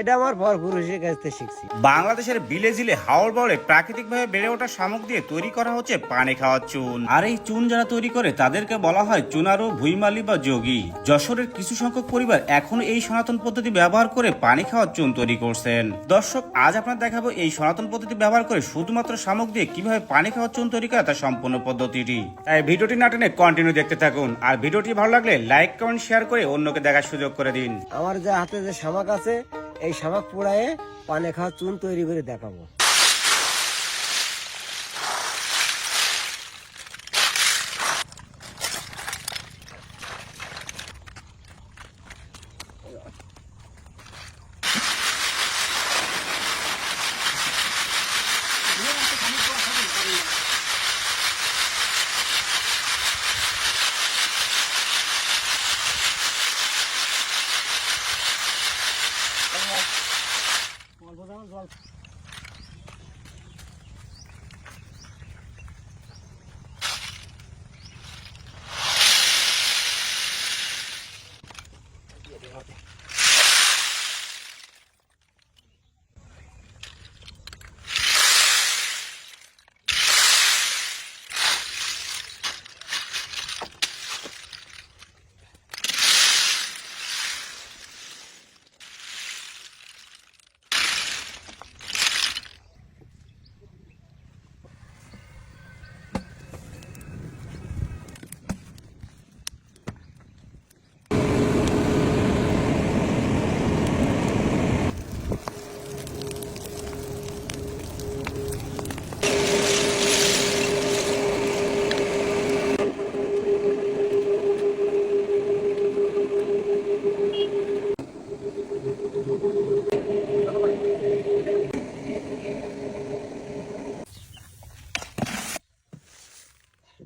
এটা আমার পরপুরুষের কাছ থেকে শিখছি। বাংলাদেশের বিলে জিলে হাওড় বাউলে প্রাকৃতিকভাবে বেড়ে ওঠা শামুক দিয়ে তৈরি করা হচ্ছে পানি খাওয়ার চুন। আর এই চুন যারা তৈরি করে তাদেরকে বলা হয় চুনারু ভুইমালি বা যোগী। যশোরের কিছু সংখ্যক পরিবার এখনও এই সনাতন পদ্ধতি ব্যবহার করে পানি খাওয়ার চুন তৈরি করছেন। দর্শক আজ আপনার দেখাবো এই সনাতন পদ্ধতি ব্যবহার করে শুধুমাত্র শামুক দিয়ে কীভাবে পানি খাওয়ার চুন তৈরি করা তার সম্পূর্ণ পদ্ধতিটি। তাই ভিডিওটি না টেনে কন্টিনিউ দেখতে থাকুন। আর ভিডিওটি ভালো লাগলে লাইক কমেন্ট শেয়ার করে অন্যকে দেখার সুযোগ করে দিন। আমার যে হাতে যে শামাক আছে এই শামাক পোড়ায়ে পানে খাওয়া চুন তৈরি করে দেখাবো। জল বোঝানো জল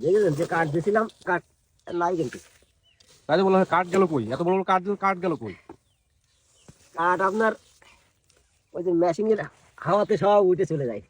দেখেছেন যে কাঠ দিয়েছিলাম কাঠ নাই কিন্তু। কাজে বলা হয় কাঠ গেল কই? এত বড় বড় কাঠ দিল কাঠ গেল কই? কাঠ আপনার ওই যে মেশিনের হাওয়াতে সব উঠে চলে যায়।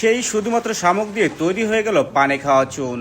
সেই শুধুমাত্র শামুক দিয়ে তৈরি হয়ে গেল পানি খাওয়া চুন।